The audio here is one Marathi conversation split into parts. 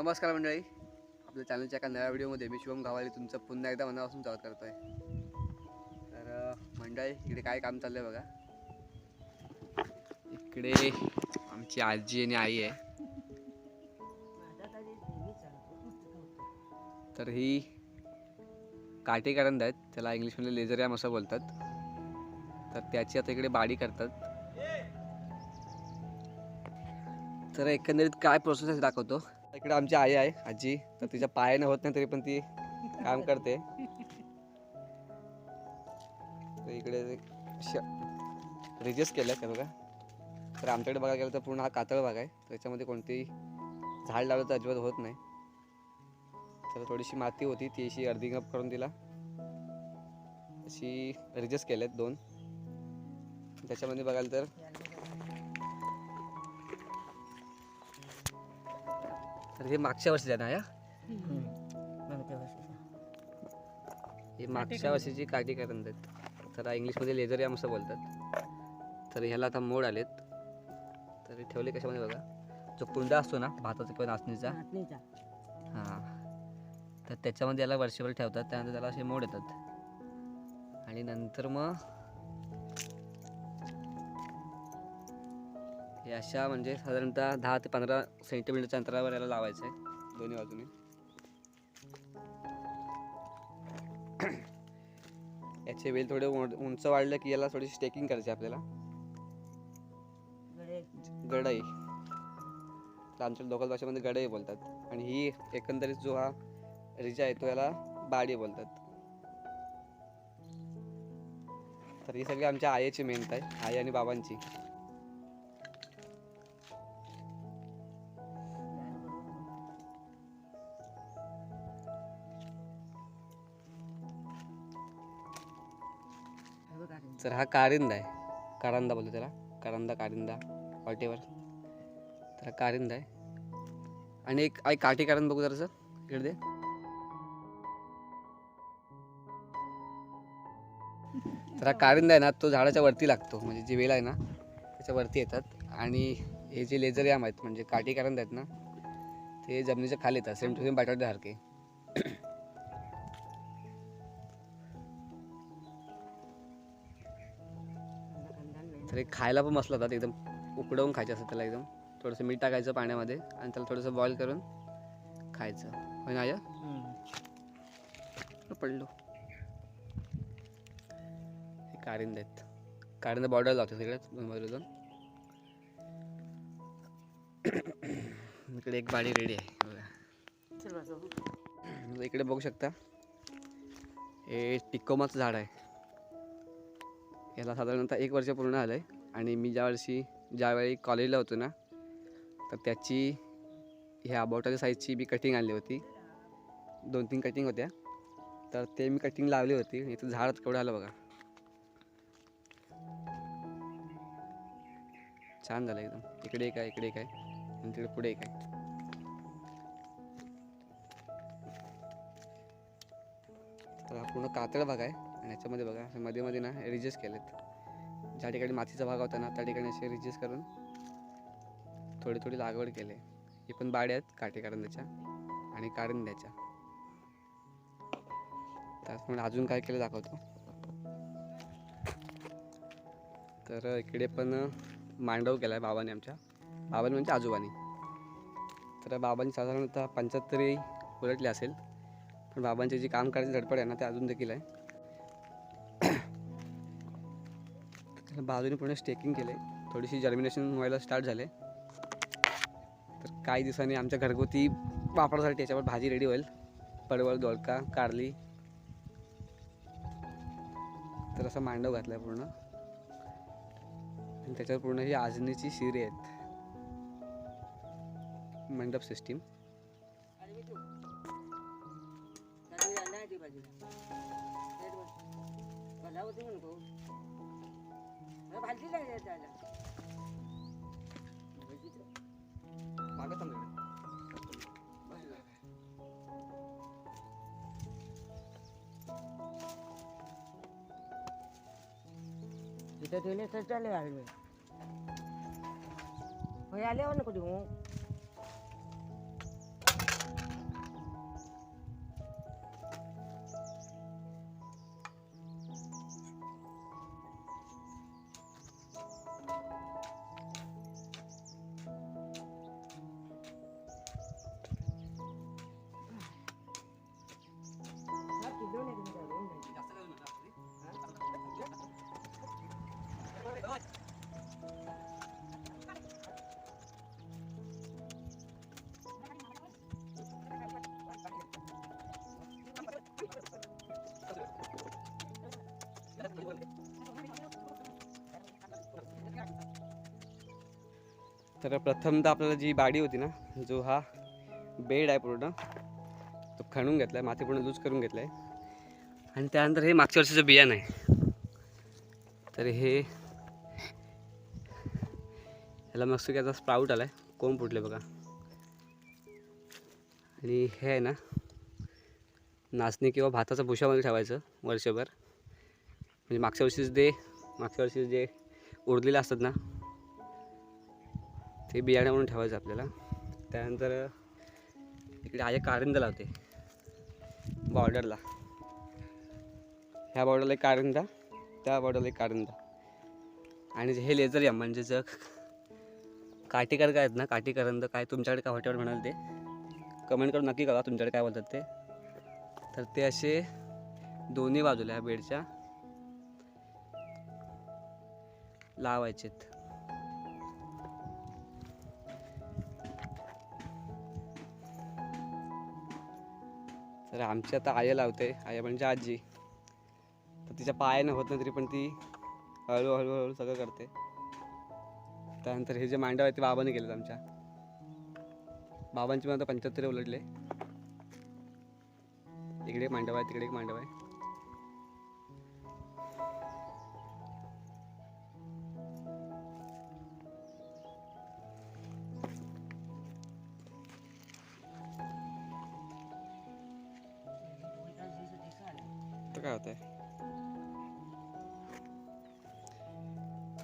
नमस्कार मंडळी. आपल्या चॅनलच्या एका नव्या व्हिडिओमध्ये मी शुभम गावाली तुमचं पुन्हा एकदा मनापासून स्वागत करतो आहे तर मंडळी इकडे काय काम चाललं आहे बघा? इकडे आमची आजी आणि आई आहे. तर ही काटे करंद आहेत. त्याला इंग्लिशमध्ये लेझर याम असं बोलतात. तर त्याची आता इकडे बाडी करतात. तर एकंदरीत काय प्रोसेस दाखवतो. इकडे आमची आई आहे आजी. तर तिच्या पायाने होत नाही तरी पण ती काम करते. तर इकडे रिजेस्ट केलं का बघा? तर आमच्याकडे बघायला गेलं तर पूर्ण हा कातळ भाग आहे. त्याच्यामध्ये कोणतेही झाड लावलं तर अजिबात होत नाही. तर थोडीशी माती होती ती अशी अर्धी कप करून दिला. अशी रिजेस्ट केल्यात आहेत दोन. त्याच्यामध्ये बघाल तर तर हे मागच्या आहे ना या? हे मागच्या वर्षीची. काठी करंद आहेत तर इंग्लिशमध्ये लेझर याम असं बोलतात. तर ह्याला आता मोड आलेत. तर हे ठेवले कशामध्ये बघा? जो कुंडा असतो ना भाताचा किंवा नाचणीचा. हां. तर त्याच्यामध्ये याला वर्षभर ठेवतात. त्यानंतर त्याला असे मोड येतात. आणि नंतर मग हे अशा म्हणजे साधारणतः दहा ते पंधरा सेंटीमीटरच्या अंतरावर याला लावायचं आहे दोन्ही बाजूने. याचे वेल थोडे उंच- उंच वाढलं की याला थोडीशी स्टेकिंग करायची आपल्याला. गडई तर आमच्या लोकल भाषेमध्ये गडई बोलतात. आणि ही एकंदरीत जो हा रिजा आहे तो याला बाडी बोलतात. तर ही सगळी आमच्या आईची मेहनत आहे आई आणि बाबांची. तर हा कारिंदा आहे. कारांदा बोलतो त्याला. कारांदा कारिंदा वाटेवर तर हा कारिंदा आहे. आणि एक आई काठी कारण बघू जरासं इकडे दे. तर हा कारिंदा आहे ना तो झाडाच्या वरती लागतो. म्हणजे जी वेल आहे ना त्याच्या वरती येतात. आणि हे जे लेझर याम आहेत म्हणजे काठी कारंदा आहेत ना ते जमिनीच्या खाली येतात. सेम टू सेम बटाट्यासारखे तर खायला पण मस्त लागतात एकदम उकडवून खायचे असतात त्याला एकदम. थोडंसं मीठ टाकायचं पाण्यामध्ये आणि त्याला थोडंसं बॉईल करून खायचं. होय ना आया पडलो. हे कारिंदे आहेत. कारिंदा बॉर्डर लावतो तिकडे दोन बाजूला इकडे एक बाडी रेडी आहे बघा. इकडे बघू शकता. हे टिकोमाचं झाड आहे. याला साधारणतः एक वर्ष पूर्ण आलं आहे आणि मी ज्या वर्षी ज्यावेळी कॉलेजला होतो ना तर त्याची ह्या बॉटल साईजची मी कटिंग आणली होती. दोन तीन कटिंग होत्या. तर ते मी कटिंग लावली होती. इथं झाड केवढं आलं बघा. छान झालं एकदम. इकडे एक आहे इकडे एक आहे. आणि तिकडे पुढे एक आहे. तर हा पूर्ण कातळ भाग आहे. आणि याच्यामध्ये बघा असे मध्ये मध्ये ना रिजेस केलेत. ज्या ठिकाणी मातीचा भाग होता ना त्या ठिकाणी असे रिजेस करून थोडी थोडी लागवड केली. हे पण बाड्या आहेत काटे कारंद्याच्या आणि कारंद्याच्या. त्याचमुळे अजून काय केलं दाखवतो. तर इकडे पण मांडव केला आहे बाबाने आमच्या. बाबाने म्हणजे आजोबाने. तर बाबांनी साधारणतः पंच्याहत्तरी उलटले असेल. पण बाबांचे जे काम करायची धडपड आहे ना ते अजून देखील आहे. त्याला बाजूने पूर्ण स्टेकिंग केले थोडीशी जर्मिनेशन व्हायला स्टार्ट झाले तर काही दिवसांनी आमच्या घरगुती वापरासाठी याच्यावर भाजी रेडी होईल. पडवळ दोडका कारली. तर असं मांडव घातलं आहे पूर्ण. आणि त्याच्यावर पूर्ण ही आजनीची शिरे आहेत. मंडप सिस्टीम मागं थांब जरा. तिथे ठेवले तर चालेल आले होय आले हो ना कुठे तर प्रथमतः आपल्याला जी बाडी होती ना जो हा बेड आहे पूर्ण तो खणून घेतला आहे माती पूर्ण लूज करून घेतला आहे आणि त्यानंतर हे मागच्या वर्षीचं बियाणं आहे. तर हे ह्याला मस्त याचा स्प्राऊट आला आहे कोंब फुटले बघा. आणि हे आहे ना नाचणी किंवा भाताचा भुशामध्ये ठेवायचं वर्षभर. म्हणजे मागच्या वर्षीच जे मागच्या वर्षी जे उरलेलं असतात ना ते बियाणं म्हणून ठेवायचं आपल्याला. त्यानंतर इकडे आहे कारंदा लावते. बॉर्डरला. ह्या बॉर्डरला एक कारंजा त्या बॉर्डरला एक कारंजा आणि जे हे लेझर या म्हणजे जग. काटेकर काय आहेत ना काटेकरंद काय तुमच्याकडे काय हॉटेल म्हणाल ते? कमेंट करून नक्की करा तुमच्याकडे काय बोलतात ते. तर ते असे दोन्ही बाजूला या बेडच्या लावायचेत. तर आमची आता आया लावते. आया म्हणजे आजी. तर तिच्या पायानं होत नाही तरी पण ती हळूहळू हळूहळू सगळं करते. त्यानंतर हे जे मांडव आहे ते बाबाने केलेत आमच्या. बाबांची पण आता पंच्याहत्तर उलटले इकडे एक मांडव आहे तिकडे एक मांडव आहे. तर काय होतंय?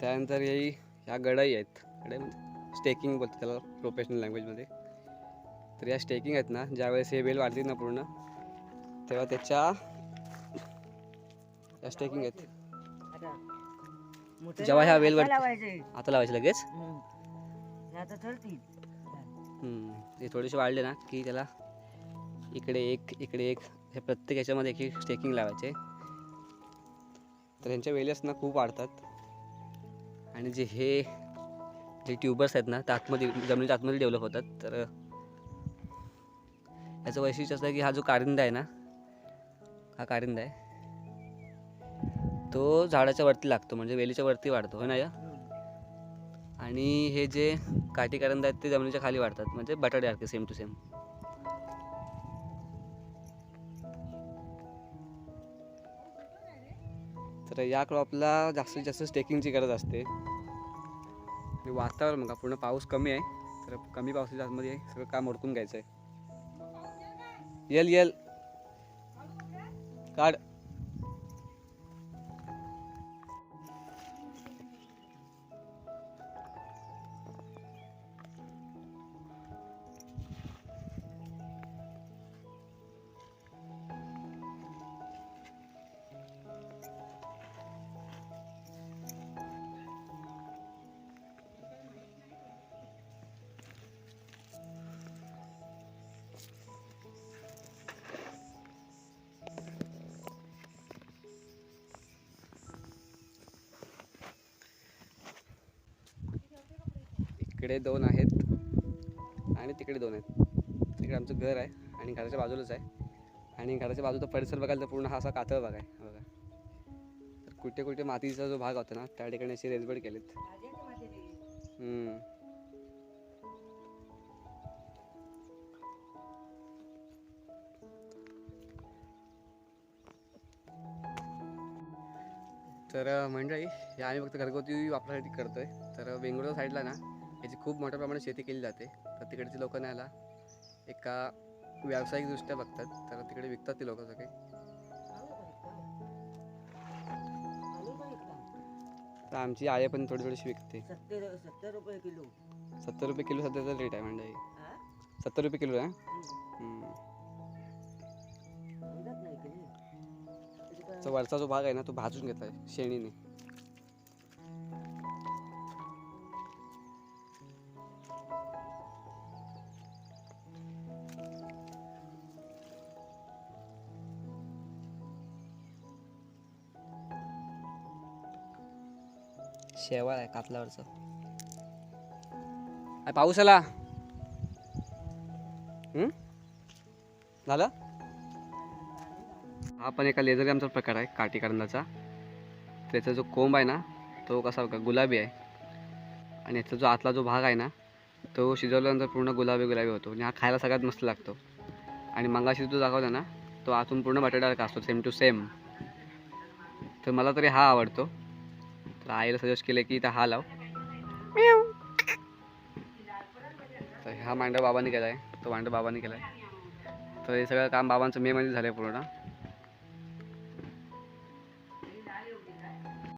त्यानंतर येई ह्या गडाई आहेत. गडाई म्हणजे स्टेकिंग बोलतात त्याला प्रोफेशनल लँग्वेजमध्ये तर या स्टेकिंग आहेत ना ज्यावेळेस हे बेल वाढतील ना पूर्ण तेव्हा त्याच्या या स्टेकिंग आहेत. जेव्हा ह्या लावायचे. आता लावायचे लगेच? ते थोडेसे वाढले ना की त्याला इकडे एक इकडे एक हे प्रत्येक याच्यामध्ये एक एक स्टेकिंग लावायचे. तर ह्यांच्या वेली ना खूप वाढतात. आणि जे हे जे ट्यूबर्स आहेत ना ते आतमध्ये जमिनीच्या आतमध्ये डेव्हलप होतात. तर याचं वैशिष्ट्य असं आहे की हा जो कारिंदा आहे ना हा कारिंदा आहे. तो झाडाच्या वरती लागतो म्हणजे वेलीच्या वरती वाढतो हो ना या? आणि हे जे काठी कारंदा आहेत ते जमिनीच्या खाली वाढतात म्हणजे बटाटे सेम टू सेम तर या क्रॉपला जास्तीत जास्त स्टेकिंगची गरज असते. वातावरण बघा पूर्ण पाऊस कमी आहे. तर कमी पावसाच्या आतमध्ये सगळं काम ओळखून घ्यायचं आहे येल येल. काढ. इकडे दोन आहेत. आणि तिकडे दोन आहेत. तिकडे आमचं घर आहे आणि घराच्या बाजूलाच आहे. आणि घराच्या बाजूचा परिसर बघायला तर पूर्ण हा असा कातळ भाग आहे. बघा. तर कुठे कुठे मातीचा जो भाग होता ना त्या ठिकाणी असे रेलबेड केलेत. तर मंडळी हे आम्ही फक्त घरगुती वापरासाठी करतोय. तर बेंगळूर साईडला ना याची खूप मोठ्या प्रमाणात शेती केली जाते. तर तिकडची लोक ना याला एका व्यावसायिकदृष्ट्या बघतात. तर तिकडे विकतात ती लोक सगळे. तर आमची आई पण थोडी थोडीशी विकते. सत्तर सत्तर रुपये किलो सत्तर रुपये किलो सध्याचा रेट आहे हा? सत्तर रुपये किलो आहे? वरचा जो भाग आहे ना तो भाजून घेतलाय शेणीने. शेवाळ आहे कातल्यावरचं पाऊस आला. झालं? हा पण एका लेझर गॅमचा प्रकार आहे काठी करंदाचा त्याचा जो कोंब आहे ना तो कसा गुलाबी आहे. आणि याचा जो आतला जो भाग आहे ना तो शिजवल्यानंतर पूर्ण गुलाबी गुलाबी होतो. आणि हा खायला सगळ्यात मस्त लागतो. आणि मंगाशी जो दाखवला ना तो आतून पूर्ण बटाटा असतो सेम टू सेम तर मला तरी हा आवडतो. तर आईला सजेस्ट केलं की इथं हा लाव. तर हा मांडव बाबांनी केला आहे तो मांडव बाबांनी केला आहे तर हे सगळं काम बाबांचं मे मध्ये झालं आहे पूर्ण.